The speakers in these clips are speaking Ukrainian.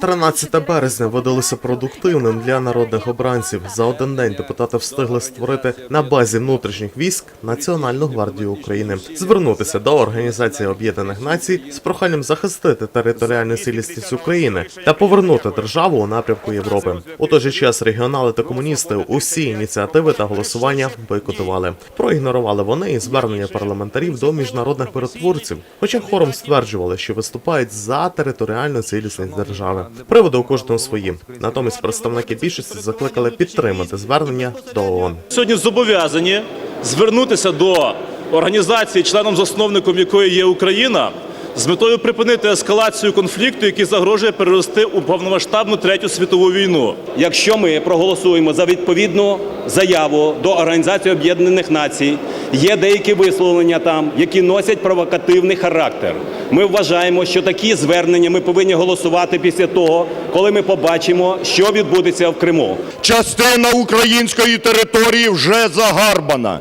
13 березня видалося продуктивним для народних обранців. За один день депутати встигли створити на базі внутрішніх військ Національну гвардію України, звернутися до Організації Об'єднаних Націй з проханням захистити територіальну цілісність України та повернути державу у напрямку Європи. У той же час регіонали та комуністи усі ініціативи та голосування бойкотували. Проігнорували вони і звернення парламентарів до міжнародних миротворців, хоча хором стверджували, що виступають за територіальну цілісність держави. Приводи у кожного свої. Натомість представники більшості закликали підтримати звернення до ООН. сьогодні зобов'язані звернутися до організації, членом засновником якої є Україна, з метою припинити ескалацію конфлікту, який загрожує перерости у повномасштабну третю світову війну. Якщо ми проголосуємо за відповідну заяву до Організації Об'єднаних Націй, є деякі висловлення там, які носять провокативний характер. Ми вважаємо, що такі звернення ми повинні голосувати після того, коли ми побачимо, що відбудеться в Криму. Частина української території вже загарбана.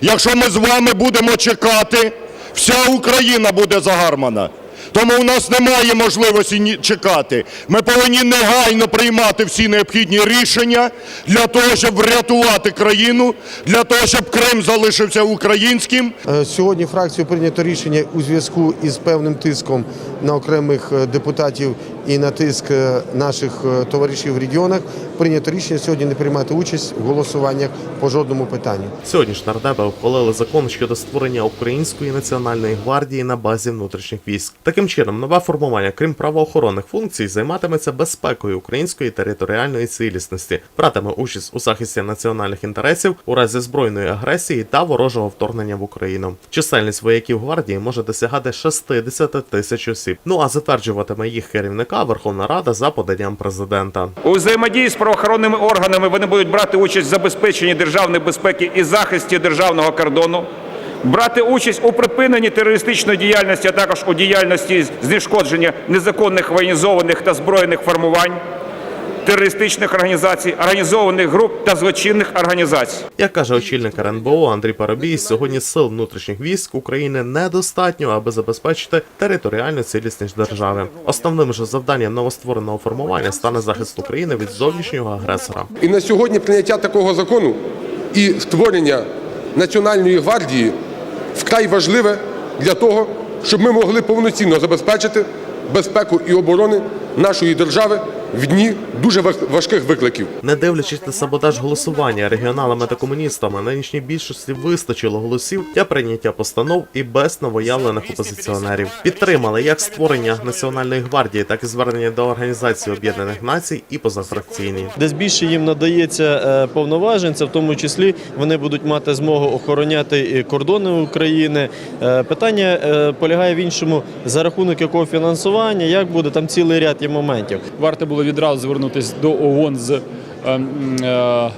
Якщо ми з вами будемо чекати, вся Україна буде загарбана. Тому у нас немає можливості чекати. Ми повинні негайно приймати всі необхідні рішення для того, щоб врятувати країну, для того, щоб Крим залишився українським, Е, Сьогодні фракцію прийнято рішення у зв'язку із певним тиском на окремих е, депутатів і на тиск е, наших е, товаришів в регіонах. Прийнято рішення сьогодні не приймати участь в голосуваннях по жодному питанню. Сьогодні ж нардепи ухвалили закон щодо створення української національної гвардії на базі внутрішніх військ. Таким чином, нове формування, крім правоохоронних функцій, займатиметься безпекою української територіальної цілісності, братиме участь у захисті національних інтересів у разі збройної агресії та ворожого вторгнення в Україну. Чисельність вояків гвардії може досягати 60 тисяч осіб. Ну а затверджуватиме їх керівника Верховна Рада за поданням президента. У взаємодії з правоохоронними органами вони будуть брати участь в забезпеченні державної безпеки і захисті державного кордону, брати участь у припиненні терористичної діяльності, а також у діяльності знешкодження незаконних воєнізованих та збройних формувань, терористичних організацій, організованих груп та злочинних організацій. Як каже очільник РНБО Андрій Парубій, сьогодні сил внутрішніх військ України недостатньо, аби забезпечити територіальну цілісність держави. Основним же завданням новоствореного формування стане захист України від зовнішнього агресора. І на сьогодні прийняття такого закону і створення Національної гвардії вкрай важливе для того, щоб ми могли повноцінно забезпечити безпеку і оборони нашої держави в дні дуже важ- важких викликів. Не дивлячись на саботаж голосування регіоналами та комуністами, нинішній більшості вистачило голосів для прийняття постанов і без новоявлених опозиціонерів. Підтримали як створення національної гвардії, так і звернення до організації Об'єднаних Націй і позафракційні. Десь більше їм надається е, повноважень, це в тому числі вони будуть мати змогу охороняти і кордони України. Е, Питання е, полягає в іншому, за рахунок якого фінансування, як буде там цілий ряд є моментів. варто було відразу звернутися до ООН з, ем, е,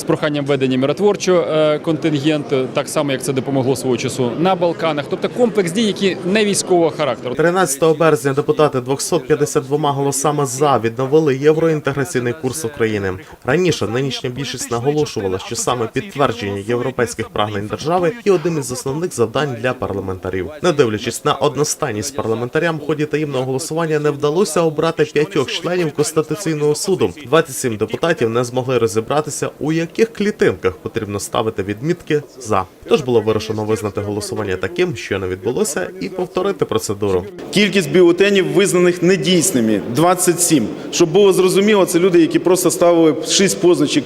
з проханням ведення миротворчого е, контингенту, так само як це допомогло свого часу на Балканах. Тобто комплекс дій, які не військового характеру. 13 березня депутати 252 голосами за відновили євроінтеграційний курс України. Раніше нинішня більшість наголошувала, що саме підтвердження європейських прагнень держави є одним із основних завдань для парламентарів. Не дивлячись на одностайність парламентарям, в ході таємного голосування не вдалося обрати п'ятьох членів конституційного суду. 27 депутатів не змогли розібратися, у яких клітинках потрібно ставити відмітки за. Тож було вирішено визнати голосування таким, що не відбулося, і повторити процедуру. Кількість бюлетенів визнаних недійсними 27. Щоб було зрозуміло, це люди, які просто ставили 6 позначок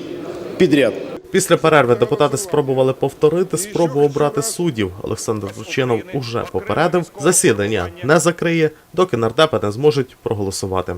підряд. Після перерви депутати спробували повторити спробу обрати суддів. Олександр Турчинов уже попередив, засідання не закриє, доки нардепи не зможуть проголосувати.